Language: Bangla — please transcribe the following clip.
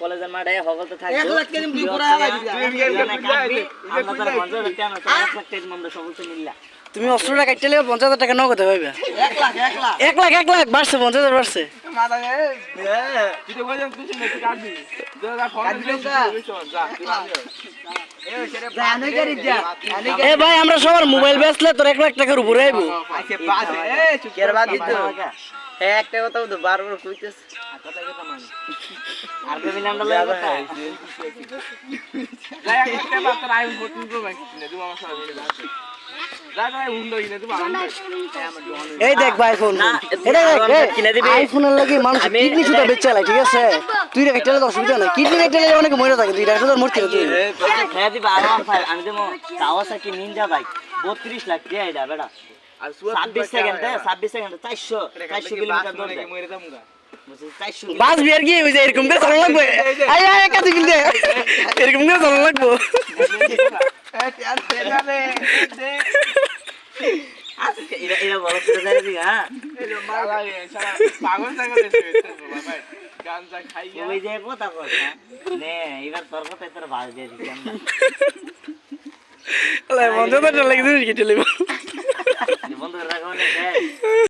কলেজের মাঠে হগল তো থাকবি। এক লাখ দুই তুমি অস্ত্রটা কাটতে লেগে পঞ্চাশ হাজার টাকা নগদ পাইবে এক লাখ এক লাখ। এক লাখ এক লাখ বাড়ছে পঞ্চাশ হাজার বাড়ছে। এ ভাই আমরা সবার মোবাইল বেচলে তোর এক লাখ টাকার উপরে আইবো। কের একটা কথা তো বারবার কইতেছ। এই দেখ ভাই ফোন। আইফোনের লাগি মানুষ কিডনি সুতা বেচে ঠিক আছে? তুই টেলে অসুবিধা নাই। কিডনি রেখে টেলে মরে থাকে তুই রাখতে মরতে তুই। হ্যাঁ দিবা আর আমি দেবো কাওয়াসাকি নিনজা বাইক বত্রিশ লাখ এটা বেটা। ছাব্বিশ সেকেন্ডে ছাব্বিশ সেকেন্ডে চারশো চারশো কিলোমিটার দৌড় বাস বিয়ার কি যে এরকম করে চালানো লাগবে। কাছে কিনতে এরকম করে চালানো লাগবো। বলো তো জানি দিই হ্যাঁ? ওই যে কথা কথা নে এবার তোর কথাই তোর ভাজ দিয়ে দিচ্ছি বন্ধ করে লাগে দিস কি on the bed.